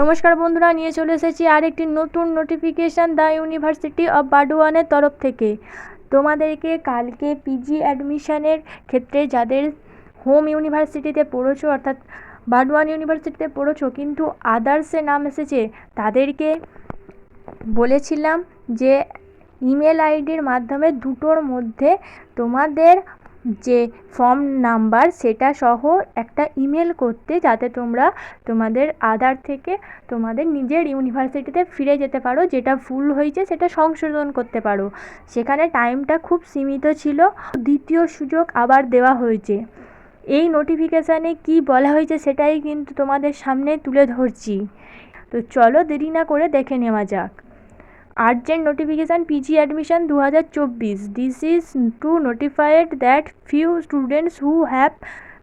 নমস্কার বন্ধুরা, নিয়ে চলে এসেছি আরেকটি নতুন নোটিফিকেশান দ্য ইউনিভার্সিটি অফ বাডওয়ানের তরফ থেকে। তোমাদেরকে কালকে পিজি অ্যাডমিশানের ক্ষেত্রে যাদের হোম ইউনিভার্সিটিতে পড়েছো, অর্থাৎ বাডওয়ান ইউনিভার্সিটিতে পড়েছো, কিন্তু আদার্সে নাম এসেছে, তাদেরকে বলেছিলাম যে ইমেল আইডির মাধ্যমে দুটোর মধ্যে তোমাদের যে ফর্ম নাম্বার, সেটা সহ একটা ইমেল করতে যাতে তোমরা তোমাদের আধার থেকে তোমাদের নিজের ইউনিভার্সিটিতে ফিরে যেতে পারো, যেটা ভুল হয়েছে সেটা সংশোধন করতে পারো। সেখানে টাইমটা খুব সীমিত ছিল। দ্বিতীয় সুযোগ আবার দেওয়া হয়েছে। এই নোটিফিকেশানে কি বলা হয়েছে সেটাই কিন্তু তোমাদের সামনে তুলে ধরছি। তো চলো দেরি না করে দেখে নেওয়া যাক। আর্জেন্ট নোটিফিকেশান, পিজি অ্যাডমিশন দু হাজার চব্বিশ this is to notified that students who have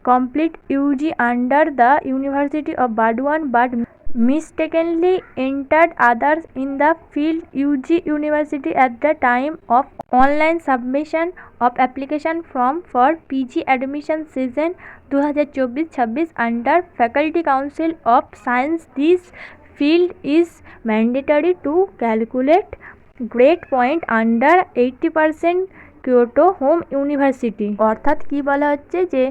complete UG under the university of Burdwan but mistakenly entered others in the field UG university at the time of online submission of application form for PG admission season দু হাজার চব্বিশ ছাব্বিশ under faculty council of science this field is mandatory to calculate grade point under eighty percent Kyoto home university অর্থাৎ কি বলা হচ্ছে যে,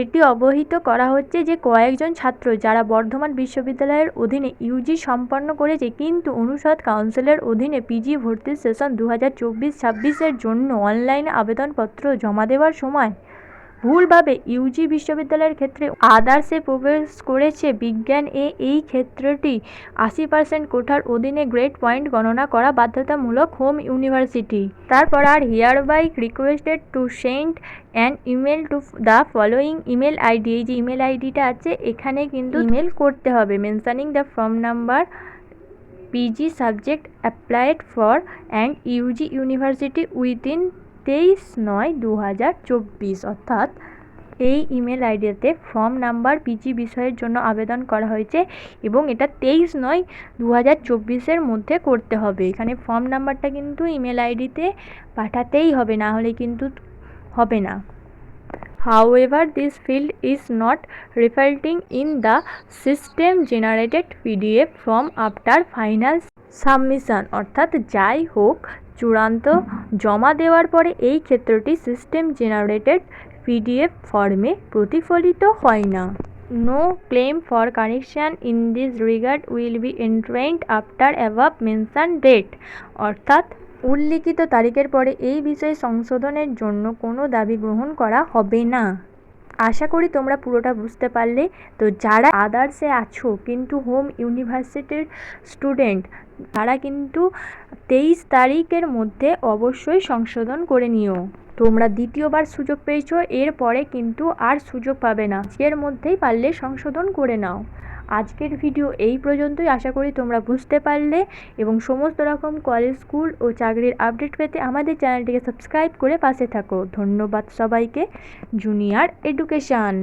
এটি অবহিত করা হচ্ছে যে কয়েকজন ছাত্র যারা বর্ধমান বিশ্ববিদ্যালয়ের অধীনে ইউজি সম্পন্ন করেছে, কিন্তু অনুষদ কাউন্সিলের অধীনে পিজি ভর্তির সেশন দু হাজার চব্বিশ ছাব্বিশের জন্য অনলাইনে আবেদনপত্র জমা দেওয়ার সময় ভুলভাবে ইউজি বিশ্ববিদ্যালয়ের ক্ষেত্রে আদার্সে প্রবেশ করেছে। বিজ্ঞান এ এই ক্ষেত্রটি আশি পার্সেন্ট কোঠার অধীনে গ্রেড পয়েন্ট গণনা করা বাধ্যতামূলক হোম ইউনিভার্সিটি তারপর are hereby requested to send an email to the following email ID এই যে ইমেল আইডিটা আছে, এখানে কিন্তু ইমেল করতে হবে। Mentioning the form number PG subject applied for and UG university within তেইশ নয় দু হাজার চব্বিশ, অর্থাৎ এই ইমেল আইডিতে ফর্ম নাম্বার পিজি বিষয়ের জন্য আবেদন করা হয়েছে এবং এটা তেইশ নয় দু হাজার চব্বিশের মধ্যে করতে হবে। এখানে ফর্ম নাম্বারটা কিন্তু ইমেল আইডিতে পাঠাতেই হবে, না হলে কিন্তু হবে না। However, this field is not reflecting in the system generated pdf from after final submission, অর্থাৎ যাই হোক, চূড়ান্ত জমা দেওয়ার পরে এই ক্ষেত্রটি সিস্টেম জেনারেটেড পিডিএফ ফর্মে প্রতিফলিত হয় না। No claim for connection in this regard will be entertained after above mention date অর্থাৎ উল্লিখিত তারিখের পরে এই বিষয়ে সংশোধনের জন্য কোনো দাবি গ্রহণ করা হবে না। আশা করি তোমরা পুরোটা বুঝতে পারলে। তো যারা আদার্সে আছো, কিন্তু হোম ইউনিভার্সিটির স্টুডেন্ট তারা কিন্তু তেইশ তারিখের মধ্যে অবশ্যই সংশোধন করে নিও। তোমরা দ্বিতীয়বার সুযোগ পেয়েছ, এরপরে কিন্তু আর সুযোগ পাবে না। এর মধ্যেই পারলে সংশোধন করে নাও। আজকের ভিডিও এই পর্যন্তই। আশা করি তোমরা বুঝতে পারলে এবং সমস্ত রকম কলেজ, স্কুল ও চাকরির আপডেট পেতে আমাদের চ্যানেলটিকে সাবস্ক্রাইব করে পাশে থাকো। ধন্যবাদ সবাইকে। Junior education.